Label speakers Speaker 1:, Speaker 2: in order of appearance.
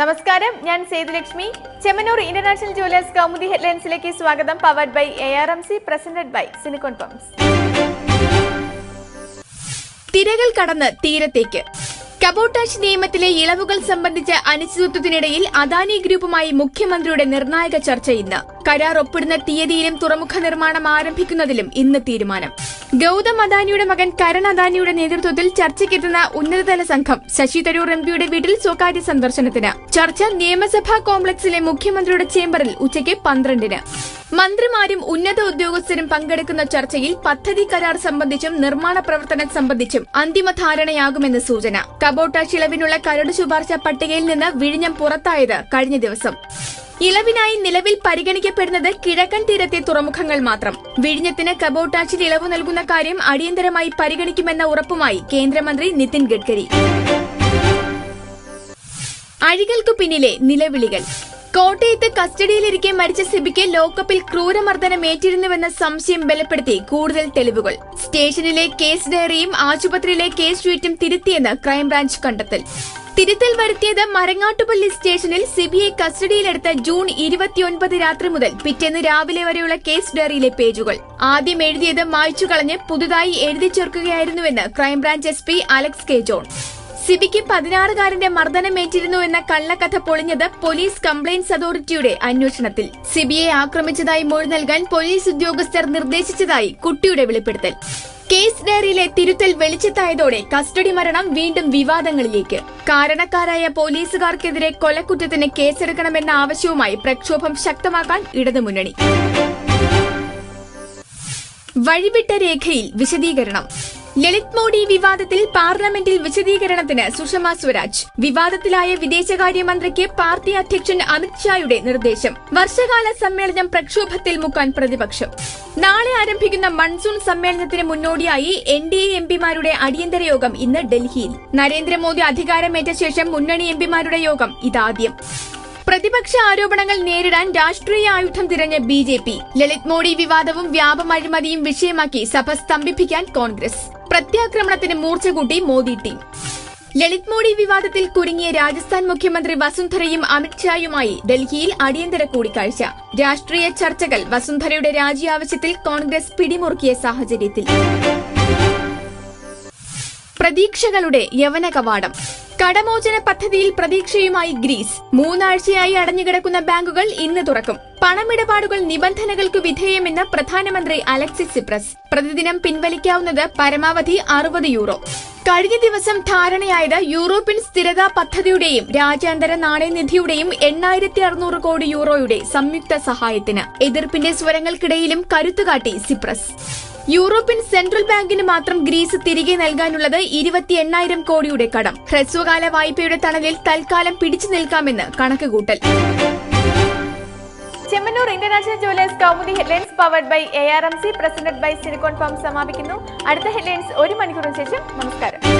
Speaker 1: നമസ്കാരം ഞാൻ Sethulakshmi. Chemmanur international jewellers Kaumudi ഹെഡ്ലൈൻസിലേക്ക് സ്വാഗതം powered by A R M C presented by സിനിക്കോൺ pumps
Speaker 2: തിരകൾ കടന്ന് തീരത്തേക്ക്. കബോട്ടാഷ് നിയമത്തിലെ ഇളവുകൾ സംബന്ധിച്ച അനിശ്ചിതത്വത്തിനിടയിൽ അദാനി ഗ്രൂപ്പുമായി മുഖ്യമന്ത്രിയുടെ നിർണായക ചർച്ച ഇന്ന് കരാർ ഒപ്പിടുന്ന തീയതിയിലും തുറമുഖ നിർമ്മാണം ആരംഭിക്കുന്നതിലും ഇന്ന് തീരുമാനം. ഗൌതം അദാനിയുടെ മകൻ കരൺ അദാനിയുടെ നേതൃത്വത്തിൽ ചർച്ചയ്ക്കെത്തുന്ന ഉന്നതതല സംഘം ശശി തരൂർ എംപിയുടെ വീട്ടിൽ സ്വകാര്യ സന്ദർശനത്തിന്. ചർച്ച നിയമസഭാ കോംപ്ലക്സിലെ മുഖ്യമന്ത്രിയുടെ ചേംബറിൽ ഉച്ചയ്ക്ക് പന്ത്രണ്ടിന്. മന്ത്രിമാരും ഉന്നത ഉദ്യോഗസ്ഥരും പങ്കെടുക്കുന്ന ചർച്ചയിൽ പദ്ധതി കരാർ സംബന്ധിച്ചും നിർമ്മാണ പ്രവർത്തനം സംബന്ധിച്ചും അന്തിമ ധാരണയാകുമെന്ന് സൂചന. കബോട്ടാഷ് ഇളവിനുള്ള കരട് ശുപാർശ പട്ടികയിൽ നിന്ന് വിഴിഞ്ഞം പുറത്തായത് കഴിഞ്ഞ ദിവസം. ഇളവിനായി നിലവിൽ പരിഗണിക്കപ്പെടുന്നത് കിഴക്കൻ തീരത്തെ തുറമുഖങ്ങൾ മാത്രം. വിഴിഞ്ഞത്തിന് കബോട്ടാച്ചിൽ ഇളവ് നൽകുന്ന കാര്യം അടിയന്തരമായി പരിഗണിക്കുമെന്ന ഉറപ്പുമായി കേന്ദ്രമന്ത്രി നിതിൻ ഗഡ്കരി. അഴികൾക്കു പിന്നിലെ നിലവിളികൾ. കോട്ടയത്ത് കസ്റ്റഡിയിലിരിക്കെ മരിച്ച സിബിക്ക് ലോക്കപ്പിൽ ക്രൂരമർദ്ദനമേറ്റിരുന്നുവെന്ന സംശയം ബലപ്പെടുത്തി കൂടുതൽ തെളിവുകൾ. സ്റ്റേഷനിലെ കേസ് ഡയറിയും ആശുപത്രിയിലെ കേസ് ഷീറ്റും തിരുത്തിയെന്ന് ക്രൈംബ്രാഞ്ച് കണ്ടെത്തൽ. തിരുത്തൽ വരുത്തിയത് മരങ്ങാട്ടുപള്ളി സ്റ്റേഷനിൽ സിബിഐ കസ്റ്റഡിയിലെടുത്ത ജൂൺ ഇരുപത്തിയൊൻപത് രാത്രി മുതൽ പിറ്റേന്ന് രാവിലെ വരെയുള്ള കേസ് ഡയറിയിലെ പേജുകൾ. ആദ്യം എഴുതിയത് മായ്ച്ചു കളഞ്ഞ് പുതുതായി എഴുതി ചേർക്കുകയായിരുന്നുവെന്ന് crime branch S P Alex K John. സിബിക്ക് പതിനാറുകാരന്റെ മർദ്ദനമേറ്റിരുന്നു എന്ന കള്ളക്കഥ പൊളിഞ്ഞത് പോലീസ് കംപ്ലയിന്റ്സ് അതോറിറ്റിയുടെ അന്വേഷണത്തിൽ. സിബിയെ ആക്രമിച്ചതായി മൊഴി നൽകാൻ പോലീസ് ഉദ്യോഗസ്ഥർ നിർദ്ദേശിച്ചതായി കുട്ടിയുടെ വെളിപ്പെടുത്തൽ. കേസ് ഡയറിയിലെ തിരുത്തൽ വെളിച്ചത്തായതോടെ കസ്റ്റഡി മരണം വീണ്ടും വിവാദങ്ങളിലേക്ക്. കാരണക്കാരായ പോലീസുകാർക്കെതിരെ കൊലക്കുറ്റത്തിന് കേസെടുക്കണമെന്ന ആവശ്യവുമായി പ്രക്ഷോഭം ശക്തമാക്കാൻ ഇടതുമുന്നണി. വഴിവിട്ട രേഖയിൽ വിശദീകരണം. ലളിത് മോഡി വിവാദത്തിൽ പാർലമെന്റിൽ വിശദീകരണത്തിന് സുഷമ സ്വരാജ്. വിവാദത്തിലായ വിദേശകാര്യമന്ത്രിക്ക് പാർട്ടി അധ്യക്ഷൻ അമിത്ഷായുടെ നിർദ്ദേശം. വർഷകാല സമ്മേളനം പ്രക്ഷോഭത്തിൽ മുക്കാൻ പ്രതിപക്ഷം. നാളെ ആരംഭിക്കുന്ന മൺസൂൺ സമ്മേളനത്തിന് മുന്നോടിയായി എൻ ഡി എ എംപിമാരുടെ അടിയന്തര യോഗം ഇന്ന് ഡൽഹിയിൽ. നരേന്ദ്രമോദി അധികാരമേറ്റ ശേഷം മുന്നണി എംപിമാരുടെ യോഗം ഇതാദ്യം. പ്രതിപക്ഷ ആരോപണങ്ങൾ നേരിടാൻ രാഷ്ട്രീയ ആയുധം തിരഞ്ഞ B J P. Lalit Modi വിവാദവും Vyapam അഴിമതിയും വിഷയമാക്കി സഭ സ്തംഭിപ്പിക്കാൻ കോൺഗ്രസ്. പ്രത്യാക്രമണത്തിന് മൂർച്ച കൂട്ടി മോദി ടീം. ലളിത് മോഡി വിവാദത്തിൽ കുരുങ്ങിയ രാജസ്ഥാൻ മുഖ്യമന്ത്രി വസുന്ധരയും അമിത്ഷായുമായി ഡൽഹിയിൽ അടിയന്തര കൂടിക്കാഴ്ച. രാഷ്ട്രീയ ചർച്ചകൾ വസുന്ധരയുടെ രാജി ആവശ്യത്തിൽ കോൺഗ്രസ് പിടിമുറുക്കിയ സാഹചര്യത്തിൽ. പ്രതീക്ഷകളുടെ യവന കവാടം കടമോചന പദ്ധതിയിൽ പ്രതീക്ഷയുമായി ഗ്രീസ്. മൂന്നാഴ്ചയായി അടഞ്ഞുകിടക്കുന്ന ബാങ്കുകൾ ഇന്ന് തുറക്കും. പണമിടപാടുകൾ നിബന്ധനകൾക്ക് വിധേയമെന്ന് പ്രധാനമന്ത്രി അലക്സിസ് സിപ്രസ്. പ്രതിദിനം പിൻവലിക്കാവുന്നത് പരമാവധി അറുപത് യൂറോ. കഴിഞ്ഞ ദിവസം ധാരണയായത് യൂറോപ്യൻ സ്ഥിരതാ പദ്ധതിയുടെയും രാജ്യാന്തര നാണയനിധിയുടെയും എണ്ണായിരത്തി അറുന്നൂറ് കോടി യൂറോയുടെ സംയുക്ത സഹായത്തിന്. എതിർപ്പിന്റെ സ്വരങ്ങൾക്കിടയിലും കരുത്തുകാട്ടി സിപ്രസ്. യൂറോപ്യൻ സെൻട്രൽ ബാങ്കിന് മാത്രം ഗ്രീസ് തിരികെ നൽകാനുള്ളത് ഇരുപത്തി എണ്ണായിരം കോടിയുടെ കടം. ഹ്രസ്വകാല വായ്പയുടെ തണലിൽ തൽക്കാലം പിടിച്ചു നിൽക്കാമെന്ന് കണക്കുകൂട്ടൽ.
Speaker 1: Chemmanur international jewellers Kaumudi headlines powered by A R M C president by സിനിക്കോൺ ഫോം സമാപിക്കുന്നു. അടുത്ത ഹെഡ്ലൈൻസ് ഒരു മണിക്കൂറിന് ശേഷം. നമസ്കാരം.